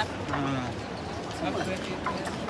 嗯。嗯。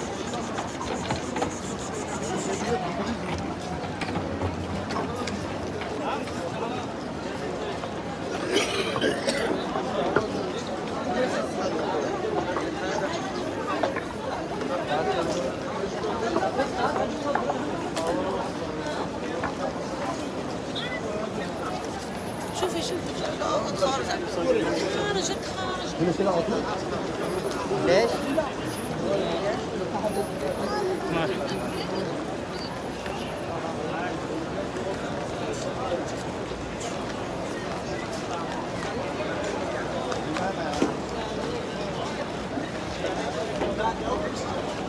شوفي شوفي خارج خارج ليش؟ Suat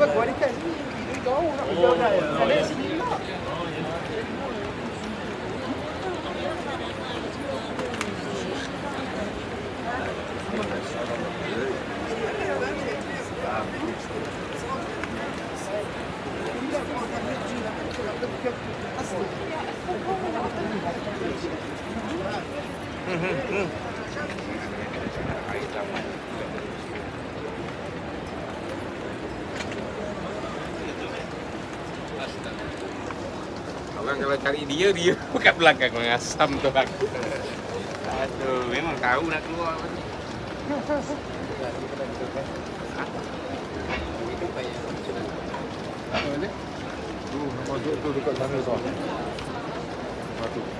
Bak harika. Bir daha uğraşıyor. Thank you. Orang kalau cari dia, dia kat belakang mengasam tu kan. Aduh, memang tahu nak keluar. Masuk tu dekat sana tu. Satu.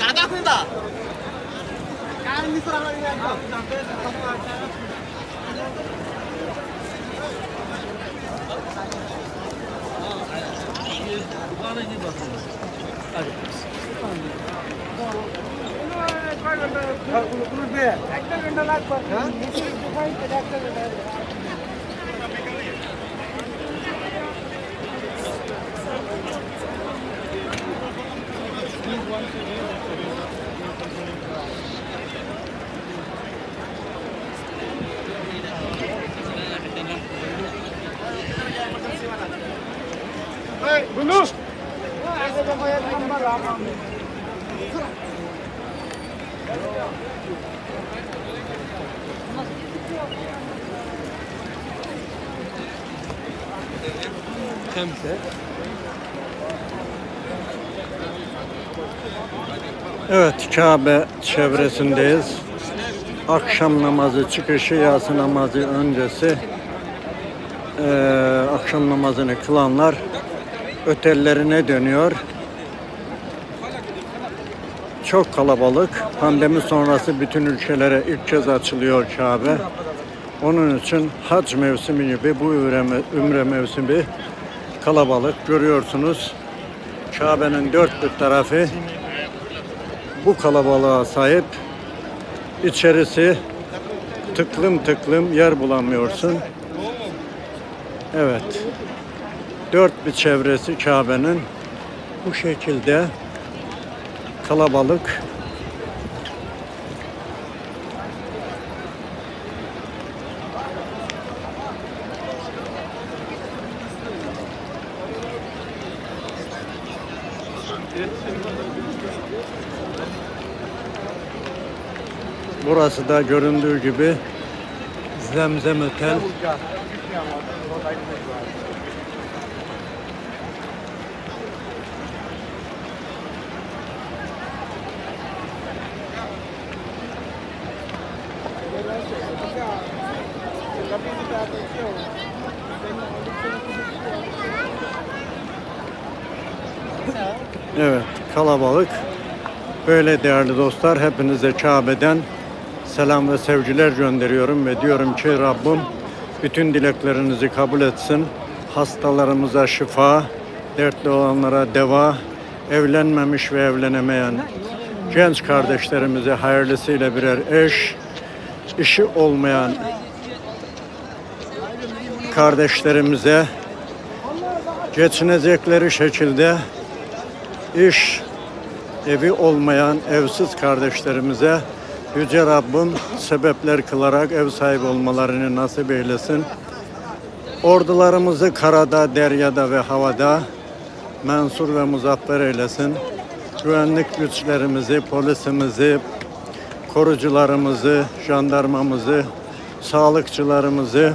গাঁদা খুঁজা কার মিশ্র Yan na kagos. Evet, Kabe çevresindeyiz. Akşam namazı çıkışı, yatsı namazı öncesi eee, akşam namazını kılanlar otellerine dönüyor. Çok kalabalık. Pandemi sonrası bütün ülkelere ilk kez açılıyor Kabe. Onun için hac mevsimi gibi bu ümre, mevsimi kalabalık. Görüyorsunuz Kabe'nin dört bir tarafı bu kalabalığa sahip. İçerisi tıklım tıklım yer bulamıyorsun. Evet. Dört bir çevresi Kabe'nin bu şekilde kalabalık. Burası da göründüğü gibi Zemzem Otel. Evet, kalabalık. Böyle değerli dostlar, hepinize Kabe'den selam ve sevgiler gönderiyorum ve diyorum ki Rabbim bütün dileklerinizi kabul etsin. Hastalarımıza şifa, dertli olanlara deva, evlenmemiş ve evlenemeyen genç kardeşlerimize hayırlısıyla birer eş, işi olmayan kardeşlerimize geçinecekleri şekilde iş evi olmayan evsiz kardeşlerimize Yüce Rabbim sebepler kılarak ev sahibi olmalarını nasip eylesin. Ordularımızı karada, deryada ve havada mensur ve muzaffer eylesin. Güvenlik güçlerimizi, polisimizi, korucularımızı, jandarmamızı, sağlıkçılarımızı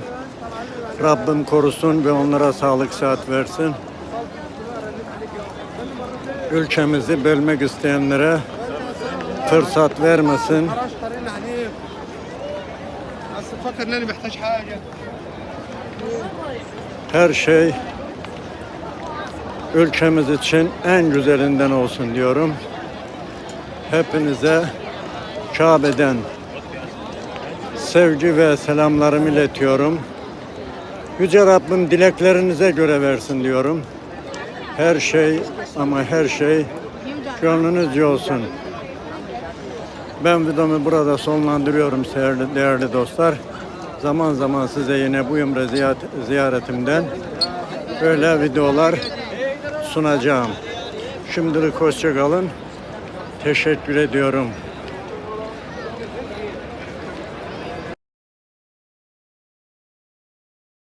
Rabbim korusun ve onlara sağlık saat versin ülkemizi bölmek isteyenlere fırsat vermesin. Her şey ülkemiz için en güzelinden olsun diyorum. Hepinize Kabe'den sevgi ve selamlarımı iletiyorum. Yüce Rabbim dileklerinize göre versin diyorum. Her şey ama her şey gönlünüzce olsun. Ben videomu burada sonlandırıyorum değerli, değerli dostlar. Zaman zaman size yine bu ümre ziyar- ziyaretimden böyle videolar sunacağım. Şimdilik hoşça kalın. Teşekkür ediyorum.